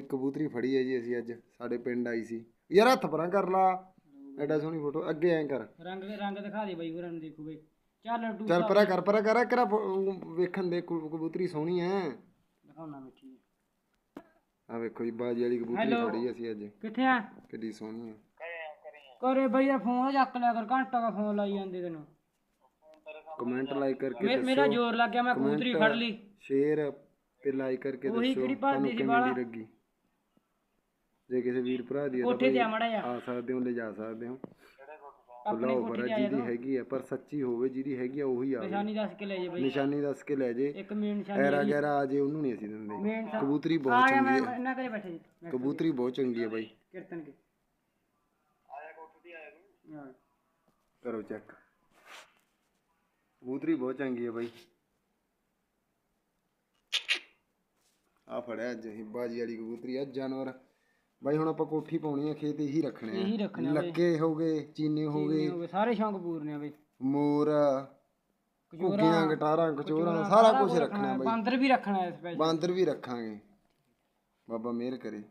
ਇੱਕ ਕਬੂਤਰੀ ਫੜੀ ਹੈ ਜੀ ਅਸੀਂ ਅੱਜ ਸਾਡੇ ਪਿੰਡ ਆਈ ਸੀ। ਯਾਰ ਹੱਥ ਪਰਾਂ ਕਰ ਲਾ ਐਡਾ ਸੋਹਣੀ ਫੋਟੋ ਅੱਗੇ ਐਂ ਕਰ। ਰੰਗ ਰੰਗ ਦਿਖਾ ਦੇ ਬਾਈ ਹੋਰਾਂ ਨੂੰ ਦੇਖੋ ਬਈ। ਚੱਲ ਟੂ ਚੱਲ ਪਰਾਂ ਕਰ ਪਰਾਂ ਕਰ ਕਰਾ ਵੇਖਣ ਦੇ ਕਬੂ- ਕਬੂਤਰੀ ਸੋਹਣੀ ਐ। ਦਿਖਾਉਣਾ ਮਿੱਠੀ ਆ ਵੇਖੋ ਜੀ ਬਾਜੀ ਵਾਲੀ ਕਬੂਤਰੀ Hello. ਫੜੀ ਅਸੀਂ ਅੱਜ। ਕਿੱਥੇ ਆ ਕਿੱਡੀ ਸੋਹਣੀ ਐ। ਕਰੇ ਬਈ ਯਾਰ ਫੋਨ ਚੱਕ ਲਿਆ ਕਰ ਘੰਟਾ ਦਾ ਫੋਨ ਲਾਈ ਜਾਂਦੇ ਤੈਨੂੰ। ਕਮੈਂਟ ਲਾਈਕ ਕਰਕੇ ਮੇ- ਮੇਰਾ ਜ਼ੋਰ ਲੱਗ ਗਿਆ ਮੈਂ ਕਬੂਤਰੀ ਫੜ ਲਈ। ਸ਼ੇਅਰ ਤੇ ਲਾਈਕ ਕਰਕੇ ਉਹੀ ਦੱਸੋ ਕਿਹੜੀ ਤੁਹਾਨੂੰ ਕਿਵੇਂ ਵਾਲਾ? ਦੀ ਲੱਗੀ? ਜੇ ਕਿਸੇ ਵੀਰ ਭਰਾ ਦੀ ਹੈ ਤਾਂ ਕੋਠੇ ਤੇ ਆ ਮੜਾ ਆ ਸਕਦੇ ਹੋ ਲੈ ਜਾ ਸਕਦੇ ਹੋ। ਆਪਣੇ ਖੁੱਲਾ ਕੋਠੇ ਤੇ ਆ ਜਾ ਜਿਹਦੀ ਹੈਗੀ ਹੈ ਪਰ ਸੱਚੀ ਹੋਵੇ ਜਿਹਦੀ ਹੈਗੀ ਆ ਉਹੀ ਆਵੇ ਨਿਸ਼ਾਨੀ ਦੱਸ ਕੇ ਲੈ ਜੇ ਬਈ। ਨਿਸ਼ਾਨੀ ਦੱਸ ਕੇ ਲੈ ਜੇ। ਇੱਕ ਮੇਨ ਨਿਸ਼ਾਨੀ ਐਰਾ ਗੈਰਾ ਆ ਜੇ ਉਹਨੂੰ ਨਹੀਂ ਅਸੀਂ ਦਿੰਦੇ। ਮੇਨ ਕਬੂਤਰੀ ਆ ਬਹੁਤ ਗਿਆ ਮੈਂ ਚੰਗੀ ਹੈ ਇਹਨਾਂ ਘਰੇ ਬੈਠੇ ਜੀ ਮੈਂ ਕਬੂਤਰੀ ਬਹੁਤ ਚੰਗੀ ਹੈ ਬਾਈ। ਕੀਰਤਨ ਕੇ। ਆਇਆ ਕੋਠੇ ਤੇ ਆਇਆ ਕਰੋ ਚੈੱਕ। ਕਬੂਤਰੀ ਬਹੁਤ ਚੰਗੀ ਹੈ ਬਾਈ। ਆ ਫੜਿਆ ਅੱਜ ਅਸੀਂ ਬਾਜੀ ਵਾਲੀ ਕਬੂਤਰੀ ਆ ਜਾਨਵਰ। ਬਾਈ ਹੁਣ ਆਪਾਂ ਕੋਠੀ ਪਾਉਣੀ ਆ ਖੇਤ ਇਹੀ ਰੱਖਣੇ ਇਹੀ ਰੱਖਣੇ ਆ ਲੱਕੇ ਹੋ ਗਏ ਚੀਨੇ ਹੋ ਗਏ ਹੋ ਗਏ ਸਾਰੇ ਸ਼ੌਂਕ ਪੂਰਨੇ ਆ ਬਈ। ਮੋਰ ਘੁੱਗੀਆਂ ਗਟਾਰਾਂ ਕਚੋਰਾਂ ਸਾਰਾ ਕੁਝ ਰੱਖਣਾ ਬਾਈ। ਬਾਂਦਰ ਵੀ ਰੱਖਣਾ ਹੈ ਸਪੈਸ਼ਲ ਬਾਂਦਰ ਵੀ ਰੱਖਾਂਗੇ। ਬਾਬਾ ਮਿਹਰ ਕਰੇ।